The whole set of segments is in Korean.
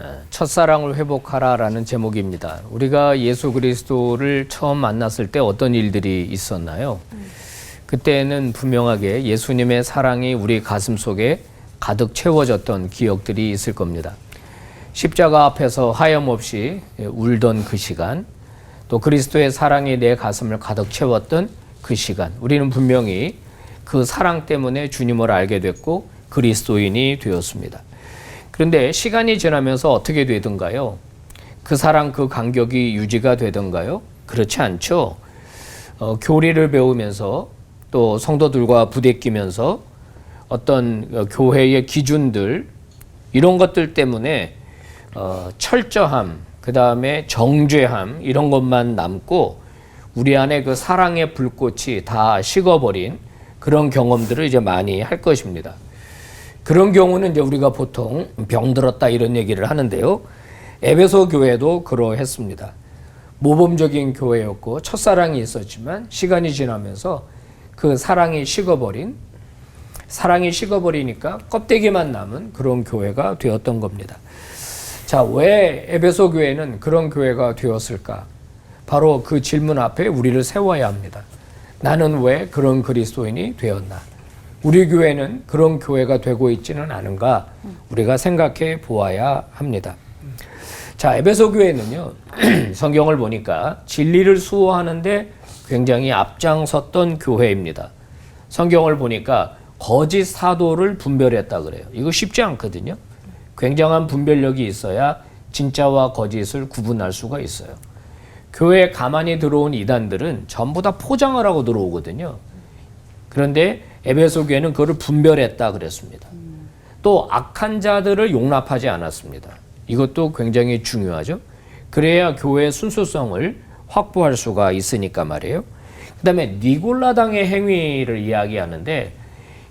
어, 첫사랑을 회복하라라는 제목입니다. 우리가 예수 그리스도를 처음 만났을 때 어떤 일들이 있었나요? 그때는 분명하게 예수님의 사랑이 우리 가슴 속에 가득 채워졌던 기억들이 있을 겁니다. 십자가 앞에서 하염없이 울던 그 시간, 또 그리스도의 사랑이 내 가슴을 가득 채웠던 그 시간, 우리는 분명히 그 사랑 때문에 주님을 알게 됐고 그리스도인이 되었습니다. 그런데 시간이 지나면서 어떻게 되던가요? 그 사랑, 그 간격이 유지가 되던가요? 그렇지 않죠. 어, 교리를 배우면서 또 성도들과 부대끼면서 어떤 어, 교회의 기준들 이런 것들 때문에 어, 철저함, 그 다음에 정죄함 이런 것만 남고 우리 안에 그 사랑의 불꽃이 다 식어버린 그런 경험들을 이제 많이 할 것입니다. 그런 경우는 이제 우리가 보통 병들었다 이런 얘기를 하는데요. 에베소 교회도 그러했습니다. 모범적인 교회였고 첫사랑이 있었지만 시간이 지나면서 그 사랑이 식어버린 사랑이 식어버리니까 껍데기만 남은 그런 교회가 되었던 겁니다. 자, 왜 에베소 교회는 그런 교회가 되었을까? 바로 그 질문 앞에 우리를 세워야 합니다. 나는 왜 그런 그리스도인이 되었나? 우리 교회는 그런 교회가 되고 있지는 않은가? 우리가 생각해 보아야 합니다. 자, 에베소 교회는요, 성경을 보니까 진리를 수호하는데 굉장히 앞장섰던 교회입니다. 성경을 보니까 거짓 사도를 분별했다 그래요. 이거 쉽지 않거든요. 굉장한 분별력이 있어야 진짜와 거짓을 구분할 수가 있어요. 교회에 가만히 들어온 이단들은 전부 다 포장을 하고 들어오거든요. 그런데 에베소 교회는 그를 분별했다 그랬습니다. 또 악한 자들을 용납하지 않았습니다. 이것도 굉장히 중요하죠. 그래야 교회의 순수성을 확보할 수가 있으니까 말이에요. 그다음에 니골라당의 행위를 이야기하는데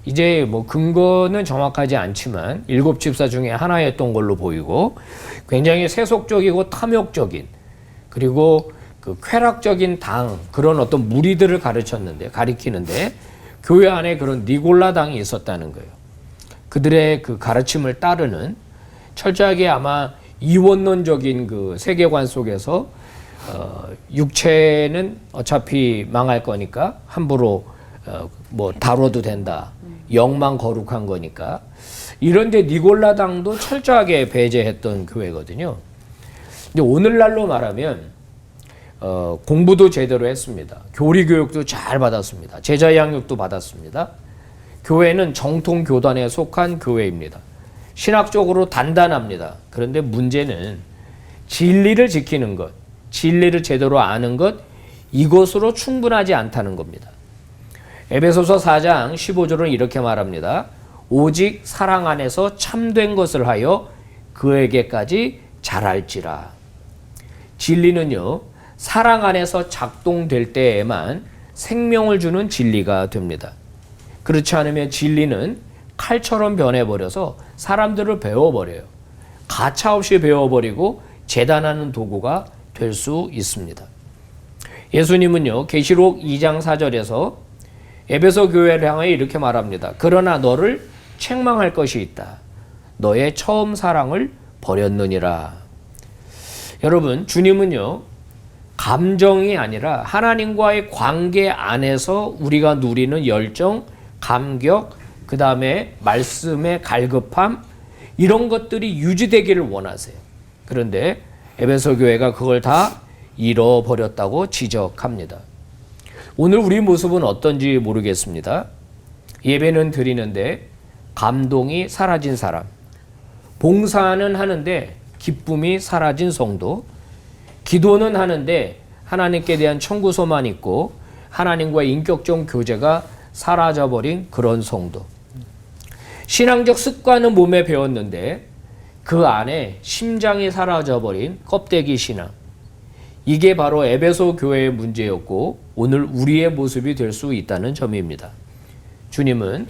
이제 뭐 근거는 정확하지 않지만 일곱 집사 중에 하나였던 걸로 보이고 굉장히 세속적이고 탐욕적인 그리고 그 쾌락적인 당 그런 어떤 무리들을 가르쳤는데 가리키는데 교회 안에 그런 니골라 당이 있었다는 거예요. 그들의 그 가르침을 따르는 철저하게 아마 이원론적인 그 세계관 속에서 어, 육체는 어차피 망할 거니까 함부로 어, 뭐 다뤄도 된다. 영만 거룩한 거니까 이런 데 니골라당도 철저하게 배제했던 교회거든요. 근데 오늘날로 말하면 어, 공부도 제대로 했습니다. 교리 교육도 잘 받았습니다. 제자 양육도 받았습니다. 교회는 정통 교단에 속한 교회입니다. 신학적으로 단단합니다. 그런데 문제는 진리를 지키는 것, 진리를 제대로 아는 것, 이것으로 충분하지 않다는 겁니다. 에베소서 4장 15절은 이렇게 말합니다. 오직 사랑 안에서 참된 것을 하여 그에게까지 잘할지라. 진리는요, 사랑 안에서 작동될 때에만 생명을 주는 진리가 됩니다. 그렇지 않으면 진리는 칼처럼 변해버려서 사람들을 배워버려요. 가차없이 배워버리고 재단하는 도구가 될 수 있습니다. 예수님은요, 계시록 2장 4절에서 에베소 교회를 향해 이렇게 말합니다. 그러나 너를 책망할 것이 있다. 너의 처음 사랑을 버렸느니라. 여러분, 주님은요, 감정이 아니라 하나님과의 관계 안에서 우리가 누리는 열정, 감격, 그 다음에 말씀의 갈급함, 이런 것들이 유지되기를 원하세요. 그런데 에베소 교회가 그걸 다 잃어버렸다고 지적합니다. 오늘 우리 모습은 어떤지 모르겠습니다. 예배는 드리는데 감동이 사라진 사람, 봉사는 하는데 기쁨이 사라진 성도, 기도는 하는데 하나님께 대한 청구서만 있고 하나님과의 인격적 교제가 사라져버린 그런 성도. 신앙적 습관은 몸에 배웠는데 그 안에 심장이 사라져버린 껍데기 신앙. 이게 바로 에베소 교회의 문제였고 오늘 우리의 모습이 될 수 있다는 점입니다. 주님은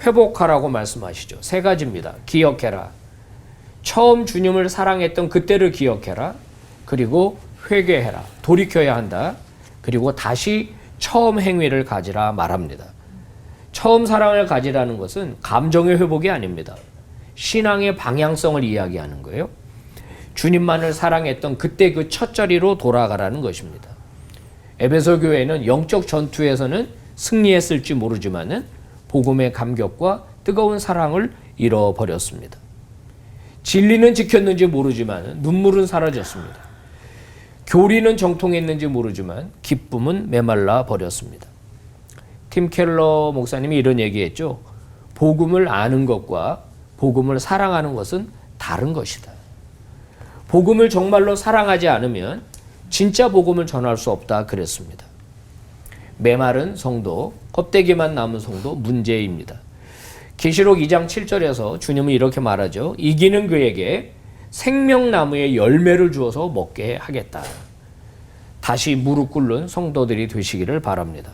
회복하라고 말씀하시죠. 세 가지입니다. 기억해라. 처음 주님을 사랑했던 그때를 기억해라. 그리고 회개해라. 돌이켜야 한다. 그리고 다시 처음 행위를 가지라 말합니다. 처음 사랑을 가지라는 것은 감정의 회복이 아닙니다. 신앙의 방향성을 이야기하는 거예요. 주님만을 사랑했던 그때 그 첫 자리로 돌아가라는 것입니다. 에베소 교회는 영적 전투에서는 승리했을지 모르지만은 복음의 감격과 뜨거운 사랑을 잃어버렸습니다. 진리는 지켰는지 모르지만 눈물은 사라졌습니다. 교리는 정통했는지 모르지만 기쁨은 메말라 버렸습니다. 팀 켈러 목사님이 이런 얘기했죠. 복음을 아는 것과 복음을 사랑하는 것은 다른 것이다. 복음을 정말로 사랑하지 않으면 진짜 복음을 전할 수 없다 그랬습니다. 메마른 성도, 껍데기만 남은 성도 문제입니다. 계시록 2장 7절에서 주님은 이렇게 말하죠. 이기는 그에게 생명나무의 열매를 주어서 먹게 하겠다. 다시 무릎 꿇는 성도들이 되시기를 바랍니다.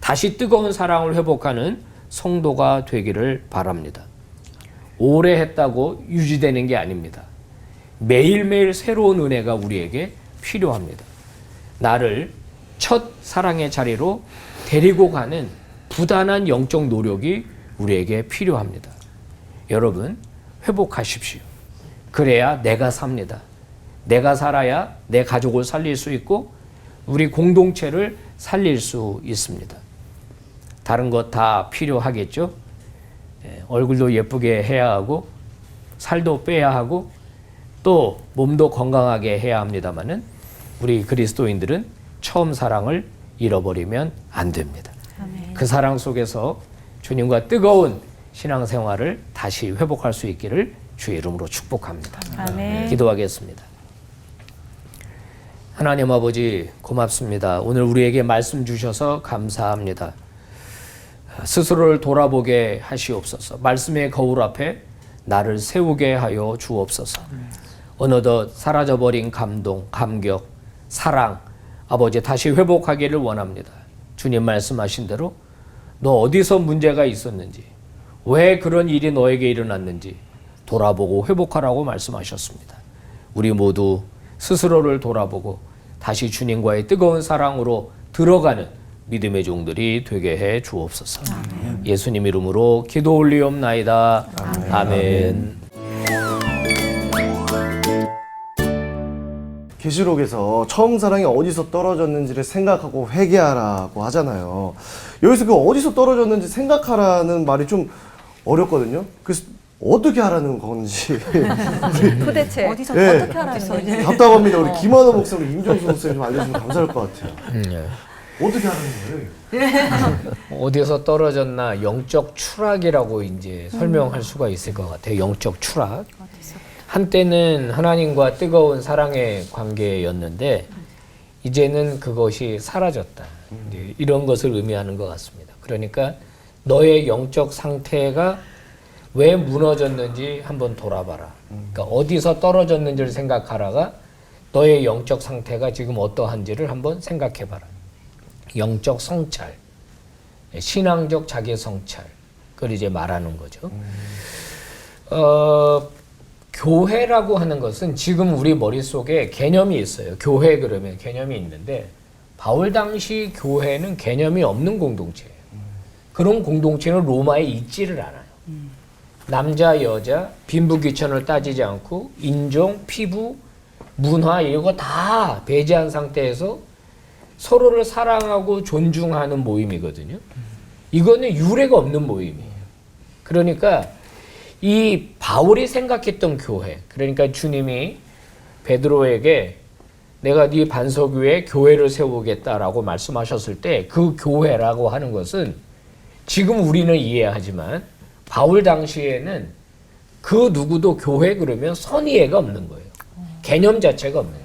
다시 뜨거운 사랑을 회복하는 성도가 되기를 바랍니다. 오래 했다고 유지되는 게 아닙니다. 매일매일 새로운 은혜가 우리에게 필요합니다. 나를 첫 사랑의 자리로 데리고 가는 부단한 영적 노력이 우리에게 필요합니다. 여러분, 회복하십시오. 그래야 내가 삽니다. 내가 살아야 내 가족을 살릴 수 있고 우리 공동체를 살릴 수 있습니다. 다른 것 다 필요하겠죠? 예, 얼굴도 예쁘게 해야 하고 살도 빼야 하고 또 몸도 건강하게 해야 합니다만은 우리 그리스도인들은 처음 사랑을 잃어버리면 안 됩니다. 아멘. 그 사랑 속에서 주님과 뜨거운 신앙생활을 다시 회복할 수 있기를 주의 이름으로 축복합니다. 아멘. 기도하겠습니다. 하나님 아버지 고맙습니다. 오늘 우리에게 말씀 주셔서 감사합니다. 스스로를 돌아보게 하시옵소서. 말씀의 거울 앞에 나를 세우게 하여 주옵소서. 어느덧 사라져버린 감동, 감격, 사랑, 아버지 다시 회복하기를 원합니다. 주님 말씀하신 대로 너 어디서 문제가 있었는지, 왜 그런 일이 너에게 일어났는지 돌아보고 회복하라고 말씀하셨습니다. 우리 모두 스스로를 돌아보고 다시 주님과의 뜨거운 사랑으로 들어가는 믿음의 종들이 되게 해 주옵소서. 예수님 이름으로 기도 올리옵나이다. 아멘. 계시록에서 처음 사랑이 어디서 떨어졌는지를 생각하고 회개하라고 하잖아요. 여기서 그 어디서 떨어졌는지 생각하라는 말이 좀 어렵거든요. 그래서 어떻게 하라는 건지 도대체 어디서 예. 어떻게 하라는 거지? 답답합니다. 우리 김한호 목사님, 임종수 목사님 좀 알려주면 감사할 것 같아요. 음, 예. 어떻게 하라는 거예요? 어디서 떨어졌나 영적 추락이라고 이제 설명할 수가 있을 것 같아요. 영적 추락. 한때는 하나님과 뜨거운 사랑의 관계였는데 이제는 그것이 사라졌다. 이제 이런 것을 의미하는 것 같습니다. 그러니까 너의 영적 상태가 왜 무너졌는지 한번 돌아봐라. 그러니까 어디서 떨어졌는지를 생각하라가 너의 영적 상태가 지금 어떠한지를 한번 생각해봐라. 영적 성찰, 신앙적 자기 성찰, 그걸 이제 말하는 거죠. 어, 교회라고 하는 것은 지금 우리 머릿속에 개념이 있어요. 교회 그러면 개념이 있는데 바울 당시 교회는 개념이 없는 공동체예요. 그런 공동체는 로마에 있지를 않아요. 남자, 여자, 빈부귀천을 따지지 않고 인종, 피부, 문화 이런 거다 배제한 상태에서 서로를 사랑하고 존중하는 모임이거든요. 이거는 유례가 없는 모임이에요. 그러니까 이 바울이 생각했던 교회, 그러니까 주님이 베드로에게 내가 네 반석 위에 교회를 세우겠다라고 말씀하셨을 때 그 교회라고 하는 것은 지금 우리는 이해하지만 바울 당시에는 그 누구도 교회 그러면 선의애가 없는 거예요. 개념 자체가 없는 거예요.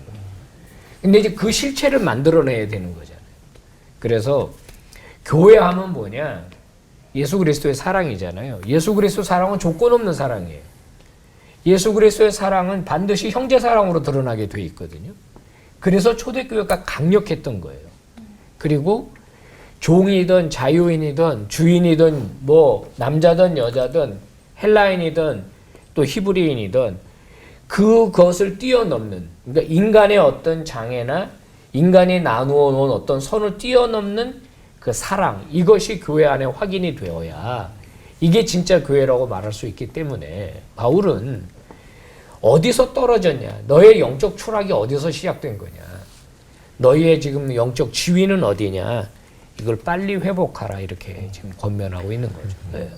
근데 이제 그 실체를 만들어내야 되는 거잖아요. 그래서 교회 하면 뭐냐? 예수 그리스도의 사랑이잖아요. 예수 그리스도 사랑은 조건 없는 사랑이에요. 예수 그리스도의 사랑은 반드시 형제 사랑으로 드러나게 돼 있거든요. 그래서 초대교회가 강력했던 거예요. 그리고 종이든 자유인이든 주인이든 뭐 남자든 여자든 헬라인이든 또 히브리인이든 그것을 뛰어넘는 그러니까 인간의 어떤 장애나 인간이 나누어 놓은 어떤 선을 뛰어넘는 그 사랑 이것이 교회 안에 확인이 되어야 이게 진짜 교회라고 말할 수 있기 때문에 바울은 어디서 떨어졌냐? 너의 영적 추락이 어디서 시작된 거냐? 너희의 지금 영적 지위는 어디냐? 이걸 빨리 회복하라 이렇게 지금 권면하고 있는 거죠. 네.